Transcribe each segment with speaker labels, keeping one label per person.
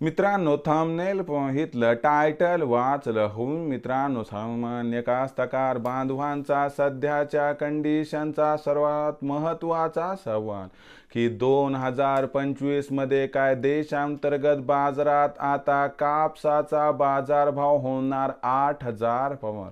Speaker 1: मित्रांनो thumbnail पाहितलं title वाचलं होऊन मित्रांनो सामान्य कास्तकार बांधवांचा सध्याच्या कंडिशनचा सर्वात महत्त्वाचा सवाल. की दोन हजार पंचवीसमध्ये काय देशांतर्गत बाजारात आता कापसाचा बाजारभाव होणार आठ हजार पवार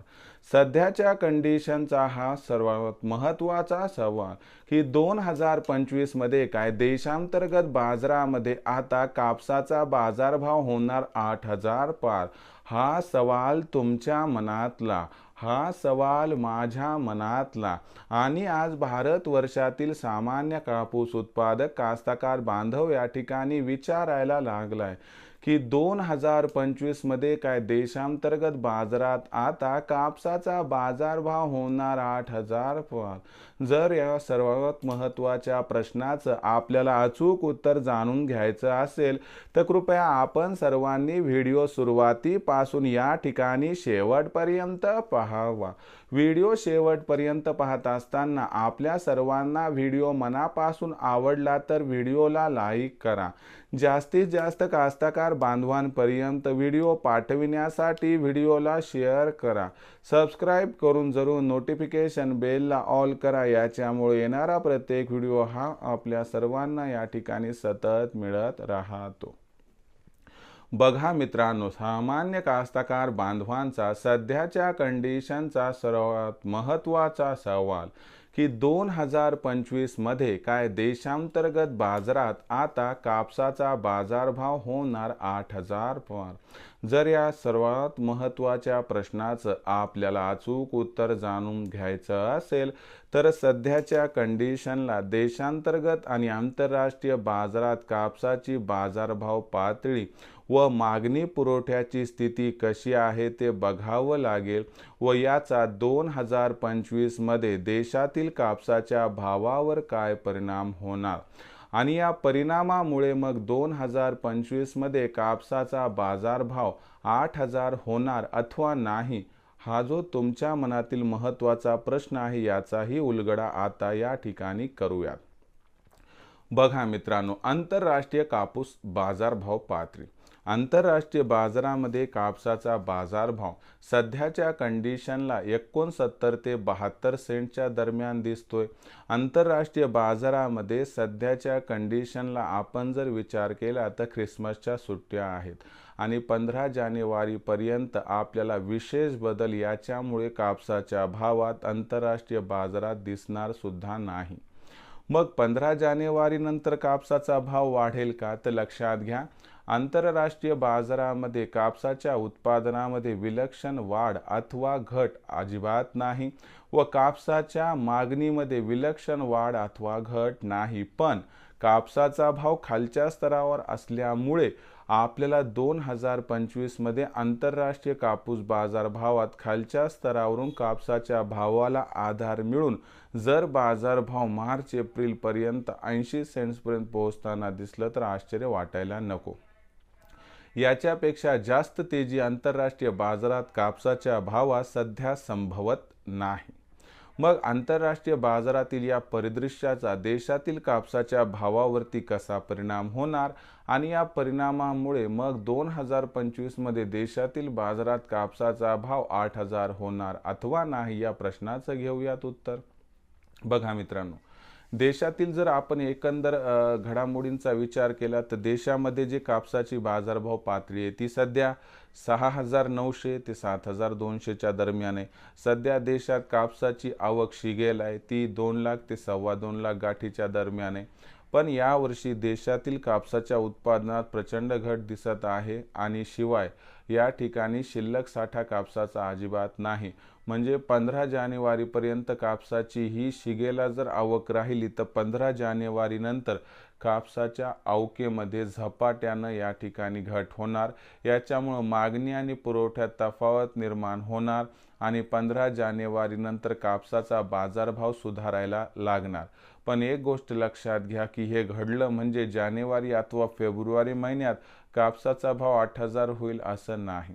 Speaker 1: सध्याच्या कंडिशनचा हा सर्वात महत्त्वाचा सवाल. की दोन हजार पंचवीसमध्ये काय देशांतर्गत बाजारामध्ये आता कापसाचा बाजारभाव होणार आठ हजार पार? हा सवाल तुमच्या मनातला हा सवाल माझ्या मनातला. आणि आज भारत वर्षातील सामान्य कापूस उत्पादक कास्तकार बांधव या ठिकाणी विचारायला लागलाय. की दोन हजार पंचवीसमध्ये काय देशांतर्गत बाजारात आता कापसाचा बाजारभाव होणार आठ हजार पार जर या सर्वात महत्त्वाच्या प्रश्नाचं आपल्याला अचूक उत्तर जाणून घ्यायचं असेल तर कृपया आपण सर्वांनी व्हिडिओ सुरुवातीपासून या ठिकाणी शेवटपर्यंत पाहावा. व्हिडिओ शेवटपर्यंत पाहत असताना आपल्या सर्वांना व्हिडिओ मनापासून आवडला तर व्हिडिओला लाईक करा. जास्तीत जास्त कास्तकार बांधवांपर्यंत व्हिडिओ पाठविण्यासाठी व्हिडिओला शेअर करा. सबस्क्राईब करून जरूर नोटिफिकेशन बेलला ऑल करा. याच्यामुळे येणारा प्रत्येक व्हिडिओ हा आपल्या सर्वांना या ठिकाणी सतत मिळत राहतो. बघा मित्रांनो सामान्य कास्तकार बांधवांचा सध्याच्या कंडिशनचा सर्वात महत्त्वाचा सवाल की दोन हजार पंचवीसमध्ये काय देशांतर्गत बाजारात आता कापसाचा बाजारभाव होणार आठ हजार पार. जर या सर्वात महत्त्वाच्या प्रश्नाचं आपल्याला अचूक उत्तर जाणून घ्यायचं असेल तर सध्याच्या कंडिशनला देशांतर्गत आणि आंतरराष्ट्रीय बाजारात कापसाची बाजारभाव पातळी व मागणी पुरवठ्याची स्थिती कशी आहे ते बघावं लागेल व याचा दोन हजार पंचवीसमध्ये देशातील कापसाच्या भावावर काय परिणाम होणार? आणि या परिणामामुळे मग दोन हजार पंचवीसमध्ये कापसाचा बाजारभाव आठ हजार होणार अथवा नाही हा जो तुमच्या मनातील महत्त्वाचा प्रश्न आहे याचाही उलगडा आता या ठिकाणी करूयात. बघा मित्रांनो आंतरराष्ट्रीय कापूस बाजारभाव पातळी आंतरराष्ट्रीय बाजारामध्ये कापसाचा बाजारभाव सध्याच्या कंडिशनला एकोणसत्तर ते बहात्तर सेंटच्या दरम्यान दिसतोय. आंतरराष्ट्रीय बाजारामध्ये सध्याच्या कंडिशनला आपण जर विचार केला तर ख्रिसमसच्या सुट्ट्या आहेत आणि पंधरा जानेवारीपर्यंत आपल्याला विशेष बदल याच्यामुळे कापसाच्या भावात आंतरराष्ट्रीय बाजारात दिसणार सुद्धा नाही. मग पंधरा जानेवारीनंतर कापसाचा भाव वाढेल का? तर लक्षात घ्या. आंतरराष्ट्रीय बाजारामध्ये कापसाच्या उत्पादनामध्ये विलक्षण वाढ अथवा घट अजिबात नाही व कापसाच्या मागणीमध्ये विलक्षण वाढ अथवा घट नाही. पण कापसाचा भाव खालच्या स्तरावर असल्यामुळे आपल्याला दोन हजार पंचवीसमध्ये आंतरराष्ट्रीय कापूस बाजार भावात खालच्या स्तरावरून कापसाच्या भावाला आधार मिळून जर बाजारभाव मार्च एप्रिलपर्यंत ऐंशी सेंट्सपर्यंत पोहोचताना दिसलं तर आश्चर्य वाटायला नको. याच्यापेक्षा जास्त तेजी आंतरराष्ट्रीय बाजारात कापसाच्या भावात सध्या संभवत नाही. मग आंतरराष्ट्रीय बाजारातील या परिदृश्याचा देशातील कापसाच्या भावावरती कसा परिणाम होणार आणि या परिणामामुळे मग दोन हजार पंचवीसमध्ये देशातील बाजारात कापसाचा भाव आठ हजार होणार अथवा नाही या प्रश्नाचं घेऊयात उत्तर. बघा मित्रांनो देशातील जर आपण एकंदर घडामोडींचा विचार केला तर देशामध्ये जे कापसाची बाजारभाव पातळी आहे ती सध्या सहा हजार नऊशे ते सात हजार दोनशेच्या दरम्यान आहे. सध्या देशात कापसाची आवक शिगेल आहे ती दोन लाख ते सव्वा दोन लाख गाठीच्या दरम्यान आहे. पण यावर्षी देशातील कापसाच्या उत्पादनात प्रचंड घट दिसत आहे आणि शिवाय या ठिकाणी शिल्लक साठा कापसाचा अजिबात नाही. म्हणजे पंधरा जानेवारीपर्यंत कापसाची ही शिगेला जर आवक राहिली तर पंधरा जानेवारीनंतर कापसाच्या अवकेमध्ये झपाट्यानं या ठिकाणी घट होणार. याच्यामुळं मागणी आणि पुरवठ्यात तफावत निर्माण होणार आणि पंधरा जानेवारीनंतर कापसाचा बाजारभाव सुधारायला लागणार. पण एक गोष्ट लक्षात घ्या की हे घडलं म्हणजे जानेवारी अथवा फेब्रुवारी महिन्यात कापसाचा भाव आठ हजार होईल असं नाही.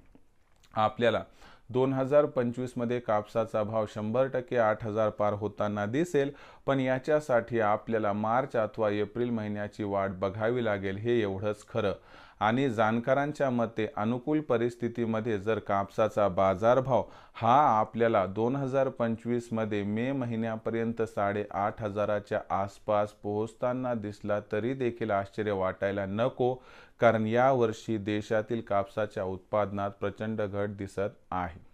Speaker 1: आपल्याला दोन हजार पंचवीसमध्ये कापसाचा भाव शंभर टक्के आठ हजार पार होताना दिसेल पण याच्यासाठी आपल्याला मार्च अथवा एप्रिल महिन्याची वाट बघावी लागेल हे एवढंच खरं. आणि जाणकारांच्या मते अनुकूल परिस्थितीमध्ये जर कापसाचा बाजारभाव हा आपल्याला दोन हजार पंचवीसमध्ये मे महिन्यापर्यंत साडेआठ हजाराच्या आसपास पोहोचताना दिसला तरी देखील आश्चर्य वाटायला नको कारण यावर्षी देशातील कापसाच्या उत्पादनात प्रचंड घट दिसत आहे.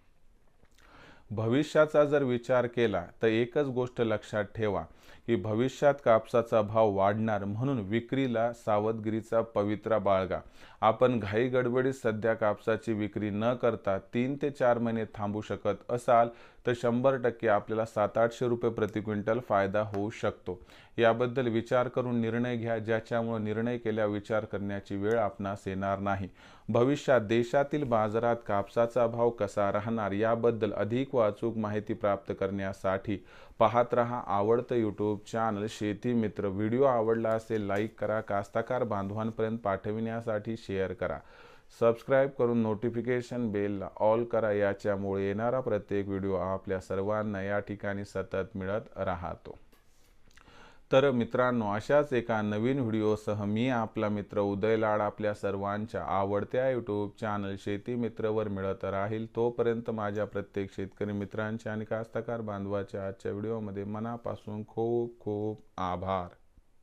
Speaker 1: भविष्याचा जर विचार केला तर एकच गोष्ट लक्षात ठेवा की भविष्यात कापसाचा भाव वाढणार म्हणून विक्रीला सावधगिरीचा पवित्रा बाळगा. आपण घाई गडबडीत सध्या कापसाची विक्री न करता तीन ते चार महिने थांबू शकत असाल तर शंभर टक्के आपल्याला सात आठशे रुपये प्रति क्विंटल फायदा होऊ शकतो. याबद्दल विचार करून निर्णय घ्या ज्याच्यामुळे निर्णय केल्या विचार करण्याची वेळ आपणास येणार नाही. भविष्यात देशातील बाजारात कापसाचा भाव कसा राहणार याबद्दल अधिक वाचूक माहिती प्राप्त करण्यासाठी पाहत रहा आवडतं यूट्यूब चॅनल शेती मित्र व्हिडिओ आवडला असेल लाईक करा. कास्ताकार बांधवांपर्यंत पाठविण्यासाठी शेअर करा. सबस्क्राईब करून नोटिफिकेशन बेलला ऑल करा याच्यामुळे येणारा प्रत्येक व्हिडिओ आपल्या सर्वांना या ठिकाणी सतत मिळत राहतो. तर मित्रांनो अशाच एका नवीन व्हिडिओसह मी आपला मित्र उदय लाड आपल्या सर्वांच्या आवडत्या यूट्यूब चॅनल शेती मित्रवर मिळत राहील. तोपर्यंत माझ्या प्रत्येक शेतकरी मित्रांच्या आणि कास्तकार बांधवाच्या आजच्या व्हिडिओमध्ये मनापासून खूप खूप आभार.